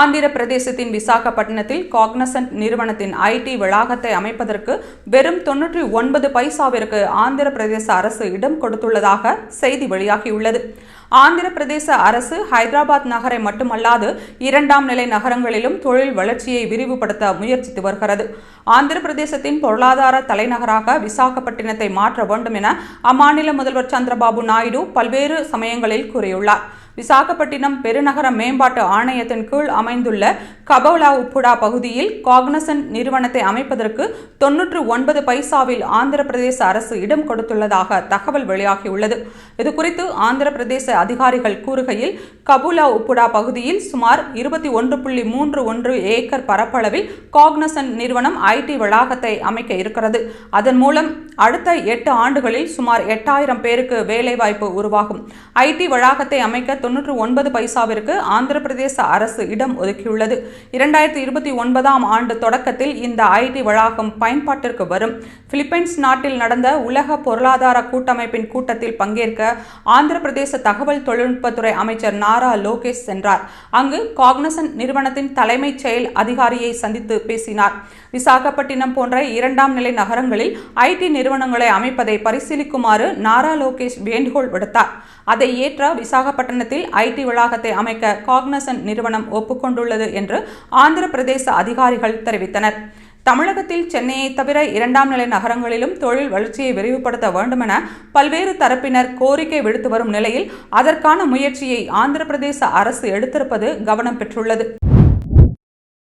ஆந்திர பிரதேசத்தின் விசாகப்பட்டினத்தில் காக்னசன்ட் நிறுவனத்தின் ஐடி வளாகத்தை அமைப்பதற்கு வெறும் தொன்னூற்றி ஒன்பது பைசாவிற்கு ஆந்திர பிரதேச அரசு இடம் கொடுத்துள்ளதாக செய்தி வெளியாகியுள்ளது. ஆந்திர பிரதேச அரசு ஹைதராபாத் நகரை மட்டுமல்லாது இரண்டாம் நிலை நகரங்களிலும் தொழில் வளர்ச்சியை விரிவுபடுத்த முயற்சித்து வருகிறது. ஆந்திர பிரதேசத்தின் பொருளாதார தலைநகராக விசாகப்பட்டினத்தை மாற்ற வேண்டும் என அம்மாநில முதல்வர் சந்திரபாபு நாயுடு பல்வேறு சமயங்களில் கூறியுள்ளார். விசாகப்பட்டினம் பெருநகர மேம்பாட்டு ஆணையத்தின் கீழ் அமைந்துள்ள கபௌலா உப்புடா பகுதியில் காக்னசன் நிறுவனத்தை அமைப்பதற்கு தொன்னூற்று ஒன்பது பைசாவில் ஆந்திர பிரதேச அரசு இடம் கொடுத்துள்ளதாக தகவல் வெளியாகியுள்ளது. இதுகுறித்து ஆந்திர பிரதேச அதிகாரிகள் கூறுகையில் கபுலா உப்புடா பகுதியில் சுமார் இருபத்தி ஒன்று புள்ளி மூன்று ஒன்று ஏக்கர் பரப்பளவில் காக்னசன் நிறுவனம் ஐடி வளாகத்தை அமைக்க இருக்கிறது. அதன் மூலம் அடுத்த எட்டு ஆண்டுகளில் சுமார் எட்டாயிரம் பேருக்கு வேலைவாய்ப்பு உருவாகும். ஐடி வளாகத்தை அமைக்க தொன்னூற்று ஒன்பது பைசாவிற்கு ஆந்திர பிரதேச அரசு இடம் ஒதுக்கியுள்ளது. இரண்டாயிரத்தி இருபத்தி ஒன்பதாம் ஆண்டு தொடக்கத்தில் இந்த ஐடி வளாகம் பயன்பாட்டிற்கு வரும். பிலிப்பைன்ஸ் நாட்டில் நடந்த உலக பொருளாதார கூட்டமைப்பின் கூட்டத்தில் பங்கேற்க ஆந்திர பிரதேச தகவல் தொழில்நுட்பத்துறை அமைச்சர் நாரா லோகேஷ் சென்றார். அங்கு காக்னசன் நிறுவனத்தின் தலைமைச் செயல் அதிகாரியை சந்தித்து பேசினார். விசாகப்பட்டினம் போன்ற இரண்டாம் நிலை நகரங்களில் ஐடி நிறுவனங்களை அமைப்பதை பரிசீலிக்குமாறு நாரா லோகேஷ் வேண்டுகோள் விடுத்தார். அதை ஏற்ற விசாகப்பட்டினத்தில் ஐடி வளாகத்தை அமைக்க காக்னசன் நிறுவனம் ஒப்புக்கொண்டுள்ளது என்று ஆந்திர பிரதேச அதிகாரிகள் தெரிவித்தனர். தமிழகத்தில் சென்னையை தவிர இரண்டாம் நிலை நகரங்களிலும் தொழில் வளர்ச்சியை விரிவுபடுத்த வேண்டுமென பல்வேறு தரப்பினர் கோரிக்கை விடுத்து வரும் நிலையில் அதற்கான முயற்சியை ஆந்திர பிரதேச அரசு எடுத்திருப்பது கவனம் பெற்றுள்ளது.